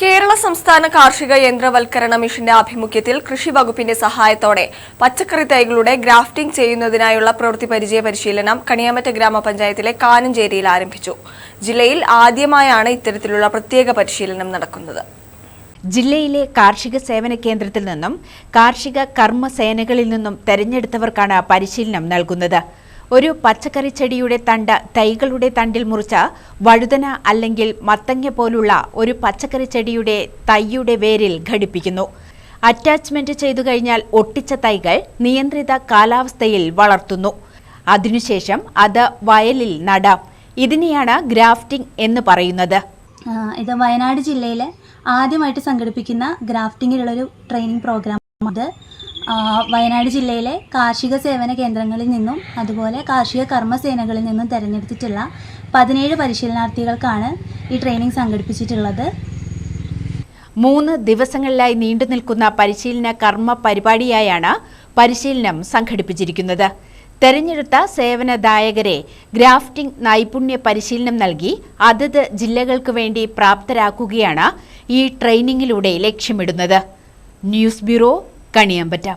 കേരള സംസ്ഥാന കാർഷിക യന്ത്രവൽക്കരണ മിഷന്റെ ആഭിമുഖ്യത്തിൽ കൃഷി വകുപ്പിന്റെ സഹായത്തോടെ പച്ചക്കറി തൈകളുടെ ഗ്രാഫ്റ്റിംഗ് ചെയ്യുന്നതിനായുള്ള പ്രവൃത്തി പരിചയ പരിശീലനം കണിയാമറ്റ ഗ്രാമപഞ്ചായത്തിലെ കാനഞ്ചേരിയിൽ ആരംഭിച്ചു. ജില്ലയിൽ ആദ്യമായാണ് ഇത്തരത്തിലുള്ള പ്രത്യേക പരിശീലനം നടക്കുന്നത്. ജില്ലയിലെ കാർഷിക സേവന കേന്ദ്രത്തിൽ നിന്നും കാർഷിക കർമ്മസേനകളിൽ നിന്നും തെരഞ്ഞെടുത്തവർക്കാണ് പരിശീലനം നൽകുന്നത്. ഒരു പച്ചക്കറി ചെടിയുടെ തണ്ട് തൈകളുടെ തണ്ടിൽ മുറിച്ച വഴുതന അല്ലെങ്കിൽ മത്തങ്ങ പോലുള്ള ഒരു പച്ചക്കറി ചെടിയുടെ തൈയുടെ വേരിൽ ഘടിപ്പിക്കുന്നു. അറ്റാച്ച്മെന്റ് ചെയ്തു കഴിഞ്ഞാൽ ഒട്ടിച്ച തൈകൾ നിയന്ത്രിത കാലാവസ്ഥയിൽ വളർത്തുന്നു. അതിനുശേഷം അത് വയലിൽ നടാം. ഇതിനെയാണ് ഗ്രാഫ്റ്റിംഗ് എന്ന് പറയുന്നത്. ഇത് വയനാട് ജില്ലയിലെ ആദ്യമായിട്ട് സംഘടിപ്പിക്കുന്ന ഗ്രാഫ്റ്റിങ്ങിലുള്ളൊരു ട്രെയിനിങ് പ്രോഗ്രാം ആ, വയനാട് ജില്ലയിലെ കാർഷിക സേവന കേന്ദ്രങ്ങളിൽ നിന്നും അതുപോലെ കാർഷിക കർമ്മസേനകളിൽ നിന്നും തിരഞ്ഞെടുത്തിട്ടുള്ള പതിനേഴ് പരിശീലനാർത്ഥികൾക്കാണ് ഈ ട്രെയിനിങ് സംഘടിപ്പിച്ചിട്ടുള്ളത്. മൂന്ന് ദിവസങ്ങളിലായി നീണ്ടു നിൽക്കുന്ന പരിശീലന കർമ്മ പരിപാടിയായാണ് പരിശീലനം സംഘടിപ്പിച്ചിരിക്കുന്നത്. തെരഞ്ഞെടുത്ത സേവനദായകരെ ഗ്രാഫ്റ്റിംഗ് നൈപുണ്യ പരിശീലനം നൽകി അതത് ജില്ലകൾക്ക് വേണ്ടി പ്രാപ്തരാക്കുകയാണ് ഈ ട്രെയിനിങ്ങിലൂടെ ലക്ഷ്യമിടുന്നത്. News bureau Kaniyambetta